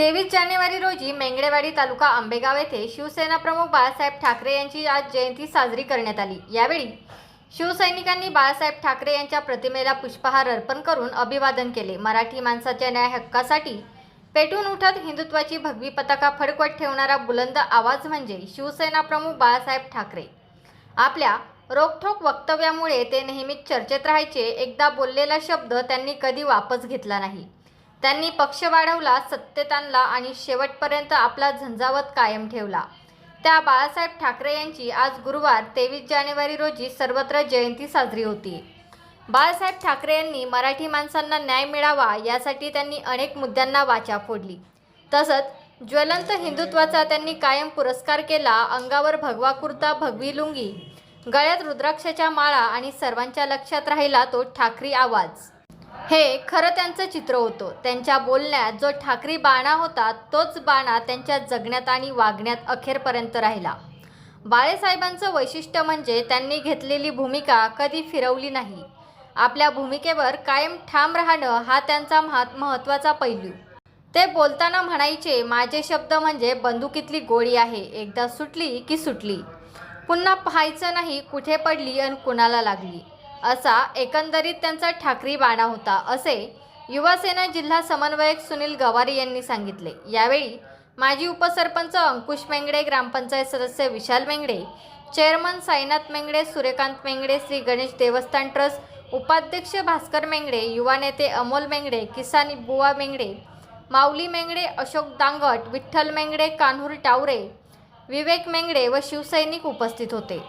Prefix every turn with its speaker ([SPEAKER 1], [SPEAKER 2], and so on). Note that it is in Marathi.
[SPEAKER 1] तेवीस जानेवारी रोजी मेंगडेवाडी तालुका आंबेगाव येथे शिवसेना प्रमुख बाळासाहेब ठाकरे यांची आज जयंती साजरी करण्यात आली. यावेळी शिवसैनिकांनी बाळासाहेब ठाकरे यांच्या प्रतिमेला पुष्पहार अर्पण करून अभिवादन केले. मराठी माणसाच्या न्याय हक्कासाठी पेटून उठत हिंदुत्वाची भगवी पताका फडकवत ठेवणारा बुलंद आवाज म्हणजे शिवसेना प्रमुख बाळासाहेब ठाकरे. आपल्या रोखठोक वक्तव्यामुळे ते नेहमीच चर्चेत राहायचे एकदा बोललेला शब्द त्यांनी कधी वापस घेतला नाही. त्यांनी पक्ष वाढवला सत्तेत आणला आणि शेवटपर्यंत आपला झंझावत कायम ठेवला. त्या बाळासाहेब ठाकरे यांची आज गुरुवार तेवीस जानेवारी रोजी सर्वत्र जयंती साजरी होती. बाळासाहेब ठाकरे यांनी मराठी माणसांना न्याय मिळावा यासाठी त्यांनी अनेक मुद्द्यांना वाचा फोडली. तसंच ज्वलंत हिंदुत्वाचा त्यांनी कायम पुरस्कार केला अंगावर भगवा कुर्ता भगवी लुंगी गळ्यात रुद्राक्षाच्या माळा आणि सर्वांच्या लक्षात राहिला तो ठाकरी आवाज. हे खरं त्यांचं चित्र होतं. त्यांच्या बोलण्यात जो ठाकरी बाणा होता तोच बाणा त्यांच्या जगण्यात आणि वागण्यात अखेरपर्यंत राहिला. बाळेसाहेबांचं वैशिष्ट्य म्हणजे त्यांनी घेतलेली भूमिका कधी फिरवली नाही. आपल्या भूमिकेवर कायम ठाम राहणं हा त्यांचा महत् महत्त्वाचा पैलू. ते बोलताना म्हणायचे माझे शब्द म्हणजे बंदुकीतली गोळी आहे. एकदा सुटली की सुटली. पुन्हा पाहायचं नाही कुठे पडली आणि कुणाला लागली. असा एकंदरीत त्यांचा ठाकरी बाणा होता असे युवासेना जिल्हा समन्वयक सुनील गवारी यांनी सांगितले. यावेळी माजी उपसरपंच अंकुश मेंगडे ग्रामपंचायत सदस्य विशाल मेंगडे चेअरमन साईनाथ मेंगडे सूर्यकांत मेंगडे श्री गणेश देवस्थान ट्रस्ट उपाध्यक्ष भास्कर मेंगडे युवा नेते अमोल मेंगडे किसान बुवा मेंगडे माऊली मेंगडे अशोक दांगट विठ्ठल मेंगडे कान्हूर टावरे विवेक मेंगडे व शिवसैनिक उपस्थित होते.